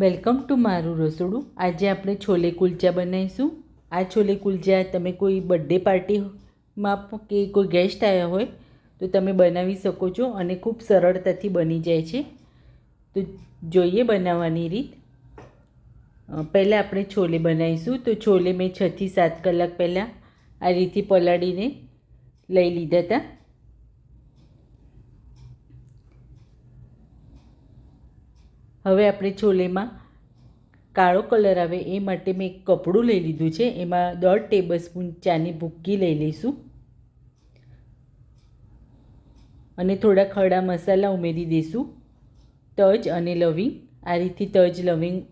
Welcome to મારું રસોડું. આજે આપણે છોલે કુલચા બનાવીશું. આ છોલે કુલચા તમે કોઈ બર્થડે પાર્ટીમાં કે કોઈ ગેસ્ટ આવ્યા હોય, તો તમે બનાવી શકો છો અને ખૂબ સરળતાથી બની જાય છે. તો જોઈએ બનાવવાની રીત. પહેલાં આપણે છોલે બનાવીશું. તો છોલે મેં છથી સાત કલાક પહેલાં આ રીતે પલાળીને લઈ લીધા હતા. હવે આપણે છોલેમાં કાળો કલર આવે એ માટે મેં એક કપડું લઈ લીધું છે. એમાં દોઢ ટેબલ સ્પૂન ચાની ભૂક્કી લઈ લઈશું. અને થોડા ખડા મસાલા ઉમેરી દઈશું. તજ અને લવિંગ. આ રીતથી તજ, લવિંગ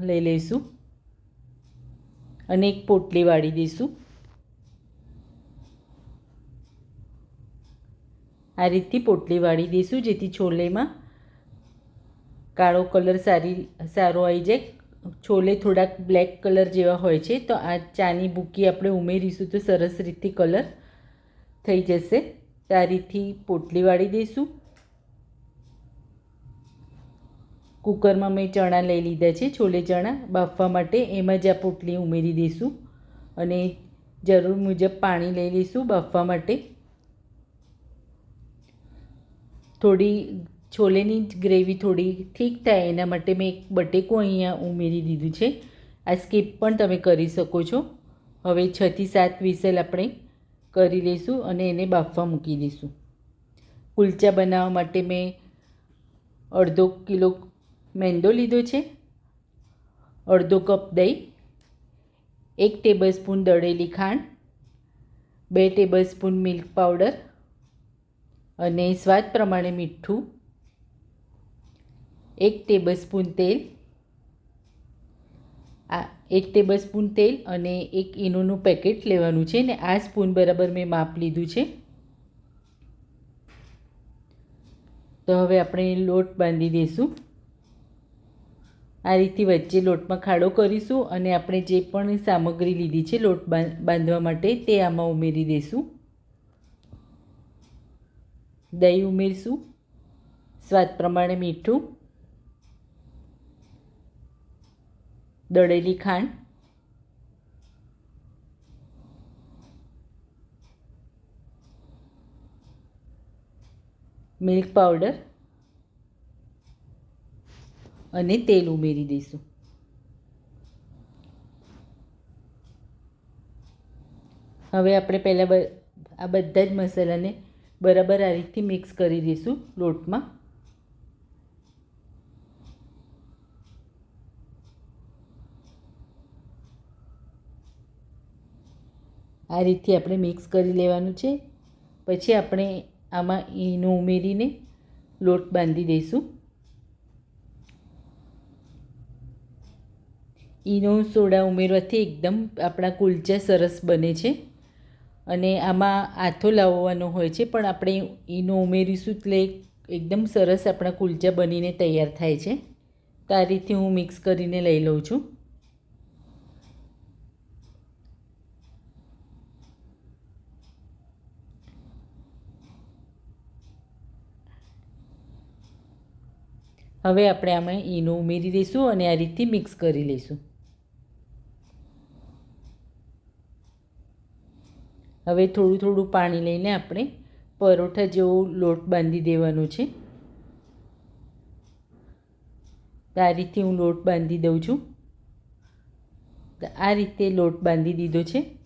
લઈ લઈશું. અને એક પોટલી વાળી દઈશું. આ રીતથી પોટલી વાળી દઈશું, જેથી છોલેમાં કાળો કલર સારી, સારો આવી જાય. છોલે થોડાક બ્લેક કલર જેવા હોય છે. તો આ ચાની બુકી આપણે ઉમેરીશું તો સરસ રીતથી કલર થઈ જશે. તારીથી પોટલી વાળી દઈશું. કુકરમાં મેં ચણા લઈ લીધા છે, છોલે ચણા. બાફવા માટે એમાં જ આ પોટલી ઉમેરી દઈશું. અને જરૂર મુજબ પાણી લઈ લઈશું બાફવા માટે. થોડી છોલેની ગ્રેવી થોડી ઠીક થાય, એના માટે મેં એક બટેકું અહીંયા ઉમેરી દીધું છે. આ સ્કીપ પણ તમે કરી શકો છો. હવે છથી સાત વિસલ આપણે કરી લઈશું અને એને બાફવા મૂકી દઈશું. કુલચા બનાવવા માટે મેં અડધો કિલો મેંદો લીધો છે. અડધો કપ દહીં, એક ટેબલસ્પૂન દળેલી ખાંડ, બે ટેબલસ્પૂન મિલ્ક પાવડર અને સ્વાદ પ્રમાણે મીઠું એક ટેબલ સ્પૂન તેલ. આ એક ટેબલ સ્પૂન તેલ અને એક ઈનોનું પેકેટ લેવાનું છે ને આ સ્પૂન બરાબર મેં માપ લીધું છે. તો હવે આપણે લોટ બાંધી દઈશું આ રીતથી વચ્ચે લોટમાં ખાડો કરીશું અને આપણે જે પણ સામગ્રી લીધી છે લોટ બાંધવા માટે તે આમાં ઉમેરી દઈશું દહીં ઉમેરીશું. સ્વાદ પ્રમાણે મીઠું. દળેલી ખાંડ. Milk powder. અને તેલ ઉમેરી દઈશું. હવે આપણે પહેલાં આ બધા જ મસાલાને બરાબર આ રીતથી મિક્સ કરી દઈશું લોટમાં. આ રીતથી આપણે મિક્સ કરી લેવાનું છે. પછી આપણે આમાં ઈનો ઉમેરીને લોટ બાંધી દઈશું. ઈનો સોડા ઉમેરવાથી એકદમ આપણા કુલચા સરસ બને છે. અને આમાં આથો લાવવાનો હોય છે, પણ આપણે ઈનો ઉમેરીશું એટલે એકદમ સરસ આપણા કુલચા બનીને તૈયાર થાય છે. તો આ રીતે હું મિક્સ કરીને લઈ લઉં છું. હવે આપણે આમાં ઈનો ઉમેરી દઈશું અને આ રીતથી મિક્સ કરી લઈશું. હવે થોડું થોડું પાણી લઈને આપણે પરોઠા જેવો લોટ બાંધી દેવાનો છે. આ રીતે હું લોટ બાંધી દઉં છું. આ રીતે લોટ બાંધી દીધો છે.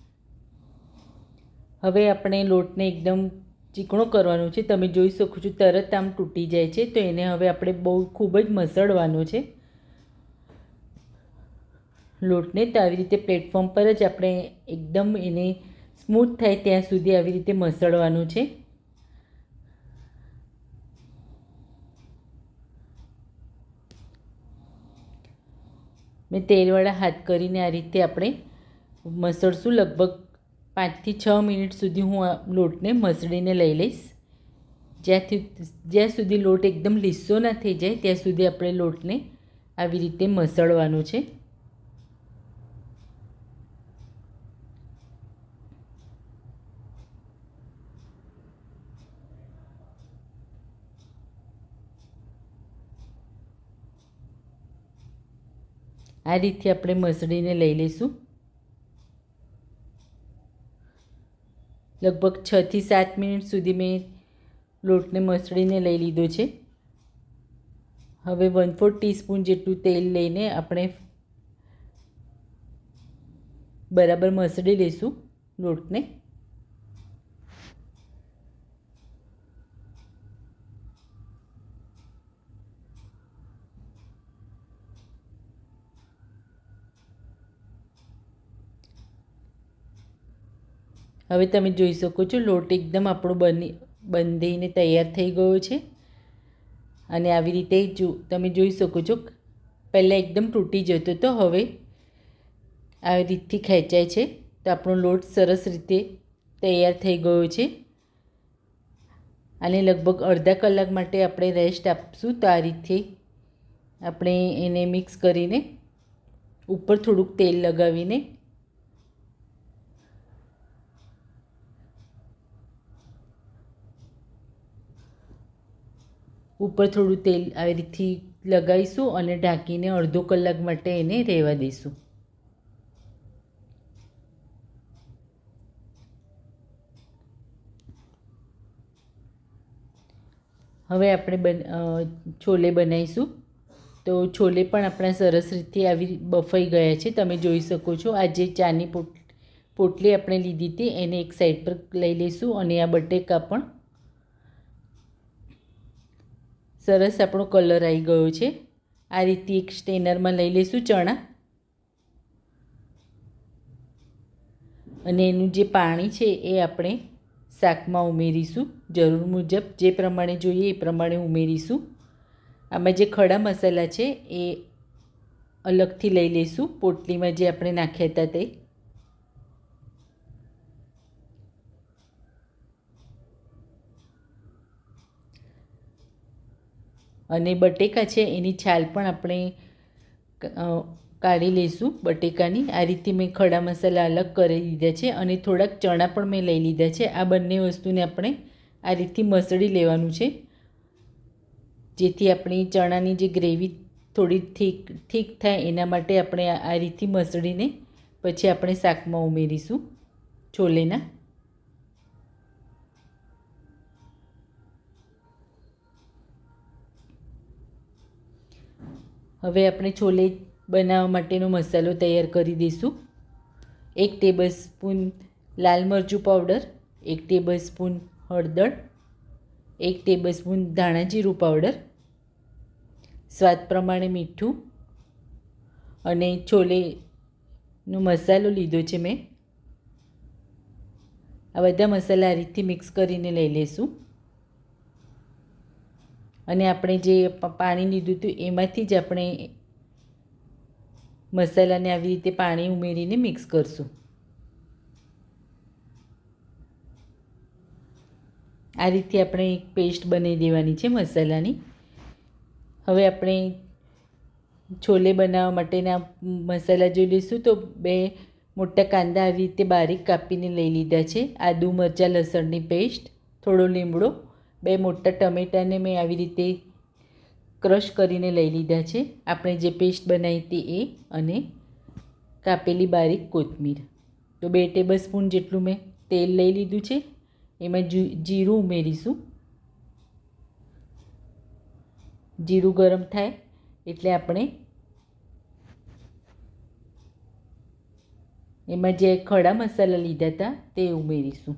હવે આપણે લોટને એકદમ ચીકણો કરવાનો છે. તમે જોઈ શકો છો, તરત આમ તૂટી જાય છે. તો એને હવે આપણે બહુ ખૂબ જ મસળવાનો છે. લોટને તો આવી રીતે પ્લેટફોર્મ પર જ આપણે એકદમ એને સ્મૂથ થાય ત્યાં સુધી આવી રીતે મસળવાનું છે. મેં તેલવાળા હાથ કરીને આ રીતે આપણે મસળશું લગભગ પાંચથી છ મિનિટ સુધી હું આ લોટને મસળીને લઈ લઈશ. જ્યાંથી, જ્યાં સુધી લોટ એકદમ લીસો ના થઈ જાય, ત્યાં સુધી આપણે લોટને આવી રીતે મસળવાનું છે. આ રીતે આપણે મસળીને લઈ લઈશું. લગભગ છથી સાત મિનિટ સુધી મેં લોટને મસળીને લઈ લીધો છે. હવે વન ફોર ટીસ્પૂન જેટલું તેલ લઈને આપણે બરાબર મસળી લઈશું લોટને. હવે તમે જોઈ શકો છો, લોટ એકદમ આપણો બની, બંધીને તૈયાર થઈ ગયો છે. અને આવી રીતે જો, તમે જોઈ શકો છો, પહેલાં એકદમ તૂટી જતો હતો હવે આવી રીતથી ખેંચાય છે. તો આપણો લોટ સરસ રીતે તૈયાર થઈ ગયો છે. અને લગભગ અડધા કલાક માટે આપણે રેસ્ટ આપશું. તો આ રીતથી આપણે એને મિક્સ કરીને ઉપર થોડુંક તેલ લગાવીને ઉપર થોડું તેલ આવી રીતથી લગાવીશું અને ઢાંકીને અડધો કલાક માટે એને રહેવા દઈશું. હવે આપણે બન છોલે બનાવીશું. તો છોલે પણ આપણા સરસ રીતે આવી બફાઈ ગયા છે. તમે જોઈ શકો છો, આ જે ચાની પોટ, પોટલી આપણે લીધી હતી, એને એક સાઈડ પર લઈ લઈશું અને આ બટેકા પણ સરસ આપણો કલર આવી ગયો છે. આ રીતે એક સ્ટેનરમાં લઈ લઈશું ચણા. અને એનું જે પાણી છે એ આપણે શાકમાં ઉમેરીશું. જરૂર મુજબ જે પ્રમાણે જોઈએ એ પ્રમાણે ઉમેરીશું. આમાં જે ખડા મસાલા છે એ અલગથી લઈ લઈશું પોટલીમાં જે આપણે નાખ્યા હતા તે. અને બટેકા છે, એની છાલ પણ આપણે કાઢી લઈશું બટેકાની. આ રીતે મેં ખડા મસાલા અલગ કરી દીધા છે અને થોડાક ચણા પણ મેં લઈ લીધા છે. આ બંને વસ્તુને આપણે આ રીતથી મસળી લેવાનું છે. જેથી આપણી ચણાની જે ગ્રેવી થોડી થીક થીક થાય એના માટે આપણે આ રીતથી મસળીને પછી આપણે શાકમાં ઉમેરીશું છોલેના. હવે આપણે છોલે બનાવવા માટેનો મસાલો તૈયાર કરી દઈશું. એક ટેબલ સ્પૂન લાલ મરચું પાવડર એક ટેબલ હળદર, એક ટેબલ સ્પૂન ધાણા જીરું પાવડર સ્વાદ પ્રમાણે મીઠું અને છોલેનો મસાલો લીધો છે મેં. આ બધા મસાલા આ રીતથી મિક્સ કરીને લઈ લઈશું અને આપણે જે પાણી લીધું હતું, એમાંથી જ આપણે મસાલાને આવી રીતે પાણી ઉમેરીને મિક્સ કરશું. આ રીતે આપણે એક પેસ્ટ બનાવી દેવાની છે મસાલાની. હવે આપણે છોલે બનાવવા માટેના મસાલા જોઈ લઈશું તો બે મોટા કાંદા આવી રીતે બારીક કાપીને લઈ લીધા છે. આદુ, મરચાં, લસણની પેસ્ટ, થોડો લીમડો બે મોટા ટમેટાને મેં આવી રીતે ક્રશ કરીને લઈ લીધા છે. આપણે જે પેસ્ટ બનાવી હતી એ અને કાપેલી બારીક કોથમીર. તો બે ટેબલ સ્પૂન જેટલું મેં તેલ લઈ લીધું છે. એમાં જીરું ઉમેરીશું. જીરું ગરમ થાય એટલે આપણે એમાં જે ખડા મસાલા લીધા હતા તે ઉમેરીશું.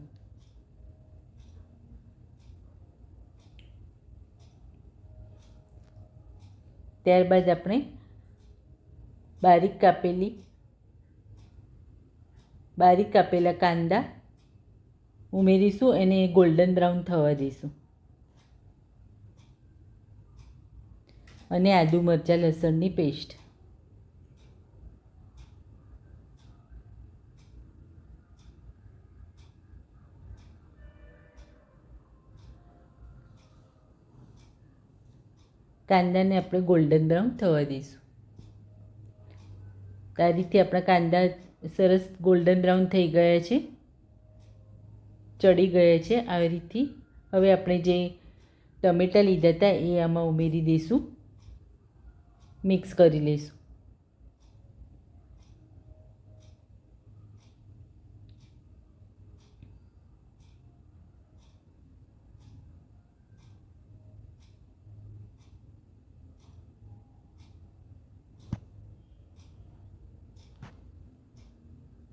ત્યારબાદ આપણે બારીક કાપેલી, બારીક કાપેલા કાંદા ઉમેરીશું એને ગોલ્ડન બ્રાઉન થવા દઈશું. અને આદુ મરચાં લસણની પેસ્ટ કાંદાને આપણે ગોલ્ડન બ્રાઉન થવા દઈશું. આ રીતે આપણા કાંદા સરસ ગોલ્ડન બ્રાઉન થઈ ગયા છે. ચડી ગયા છે આવી રીતથી હવે આપણે જે ટમેટાં લીધા હતા એ આમાં ઉમેરી દઈશું. મિક્સ કરી લઈશું.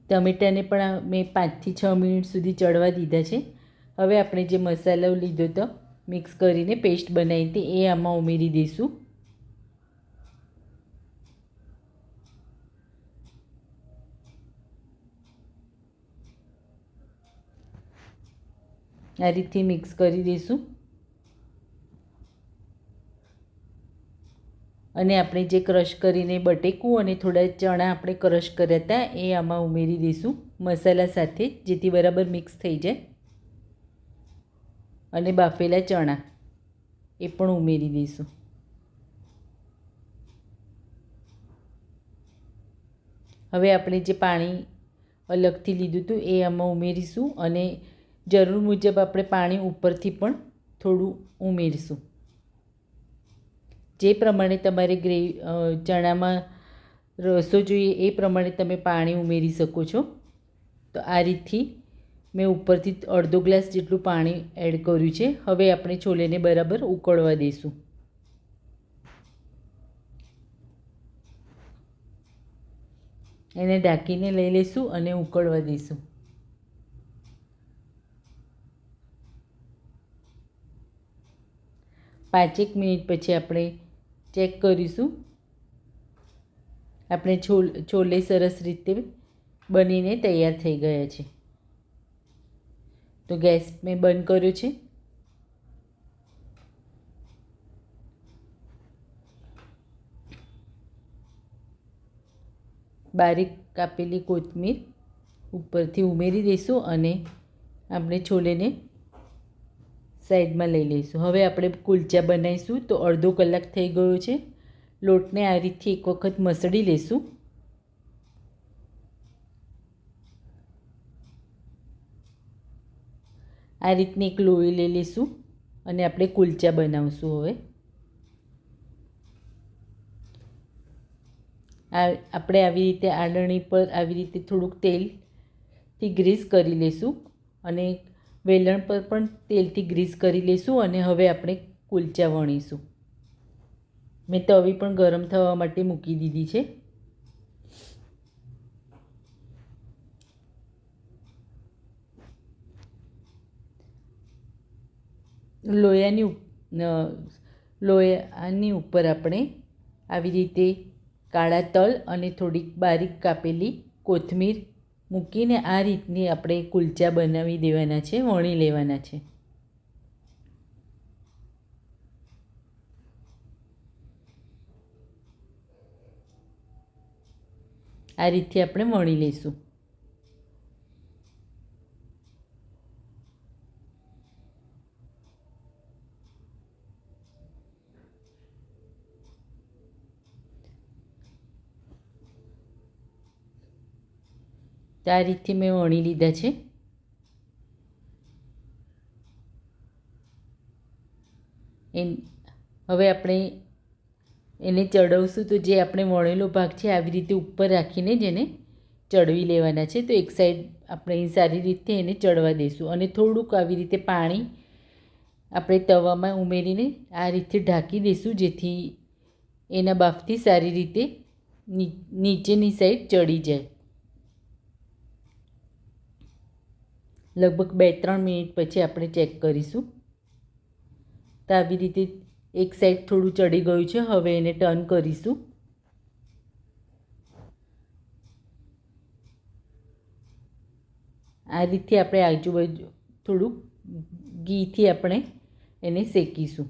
ટમેટાને પણ મેં પાંચથી છ મિનિટ સુધી ચડવા દીધા છે. હવે આપણે જે મસાલો લીધો હતો મિક્સ કરીને પેસ્ટ બનાવી હતી એ આમાં ઉમેરી દઈશું. આ રીતથી મિક્સ કરી દઈશું. અને આપણે જે ક્રશ કરીને બટેકું અને થોડા ચણા આપણે ક્રશ કર્યા હતા, એ આમાં ઉમેરી દઈશું મસાલા સાથે, જેથી બરાબર મિક્સ થઈ જાય. અને બાફેલા ચણા, એ પણ ઉમેરી દઈશું. હવે આપણે જે પાણી અલગથી લીધું હતું, એ આમાં ઉમેરીશું અને જરૂર મુજબ આપણે પાણી ઉપરથી પણ થોડું ઉમેરીશું. જે પ્રમાણે તમારે ગ્રે ચણામાં રસો જોઈએ એ પ્રમાણે તમે પાણી ઉમેરી શકો છો. તો આ રીતથી મેં ઉપરથી અડધો ગ્લાસ જેટલું પાણી એડ કર્યું છે. હવે આપણે છોલેને બરાબર ઉકળવા દઈશું. એને ઢાંકીને લઈ લઈશું અને ઉકળવા દઈશું. પાંચેક મિનિટ પછી આપણે ચેક કરીશું. આપણે છોલ, છોલે સરસ રીતે બનીને તૈયાર થઈ ગયા છે. તો ગેસ મેં બંધ કર્યો છે. બારીક કાપેલી કોથમીર ઉપરથી ઉમેરી દઈશું અને આપણે છોલેને સાઈડમાં લઈ લઈશું. હવે આપણે કુલચા બનાવીશું તો અડધો કલાક થઈ ગયો છે. લોટને આ રીતથી એક વખત મસળી લઈશું આ રીતની એક લોહી લઈ લઈશું અને આપણે કુલચા બનાવશું હવે. આ આપણે આવી રીતે આડણી પર આવી રીતે થોડુંક તેલથી ગ્રીસ કરી લઈશું અને વેલણ પર પણ તેલથી ગ્રીસ કરી લઈશું અને હવે આપણે કુલચા વણીશું. મેં તવી પણ ગરમ થવા માટે મૂકી દીધી છે. લોયાની લોયાની ઉપર આપણે આવી રીતે કાળા તલ અને થોડીક બારીક કાપેલી કોથમીર મૂકીને આ રીતની આપણે કુલચા બનાવી દેવાના છે, વણી લેવાના છે. આ રીતથી આપણે વણી લઈશું. તો આ રીતથી મેં વણી લીધા છે. એ હવે આપણે એને ચડવશું તો જે આપણે વણેલો ભાગ છે આવી રીતે ઉપર રાખીને જ એને ચડવી લેવાના છે. તો એક સાઈડ આપણે સારી રીતે એને ચડવા દઈશું અને થોડુંક આવી રીતે પાણી આપણે તવામાં ઉમેરીને આ રીતે ઢાંકી દઈશું જેથી એના બાફથી સારી રીતે નીચેની સાઈડ ચડી જાય. લગભગ બે ત્રણ મિનિટ પછી આપણે ચેક કરીશું. તો આવી રીતે એક સાઈડ થોડું ચડી ગયું છે, હવે એને ટર્ન કરીશું. આ રીતે આપણે આજુબાજુ થોડુંક ઘીથી આપણે એને શેકીશું.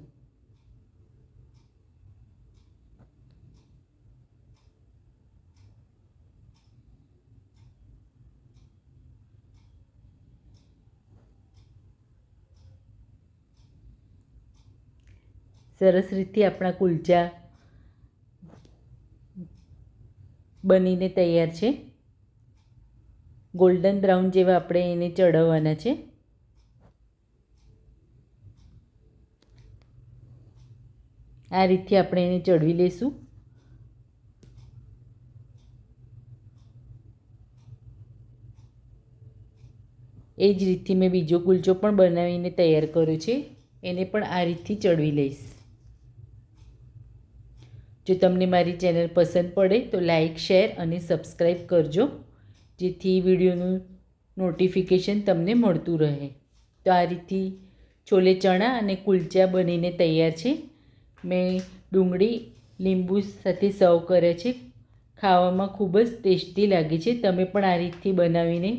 સરસ રીતે આપણા કુલચા બનીને તૈયાર છે. ગોલ્ડન બ્રાઉન જેવા આપણે એને ચડાવવાના છે. આ રીતથી આપણે એને ચડવી લઈશું એ જ રીતથી મેં બીજો કુલચો પણ બનાવીને તૈયાર કર્યો છે. એને પણ આ રીતથી ચડવી લઈશ. જો તમને મારી ચેનલ પસંદ પડે તો લાઇક શેર અને સબસ્ક્રાઈબ કરજો. જેથી વિડીયોનું નોટિફિકેશન તમને મળતું રહે. તો આ રીતથી છોલે ચણા અને કુલચા બનીને તૈયાર છે. મેં ડુંગળી, લીંબુ સાથે સર્વ કરે છે. ખાવામાં ખૂબ જ ટેસ્ટી લાગે છે. તમે પણ આ રીતથી બનાવીને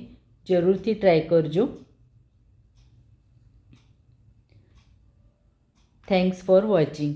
જરૂરથી ટ્રાય કરજો. Thanks for watching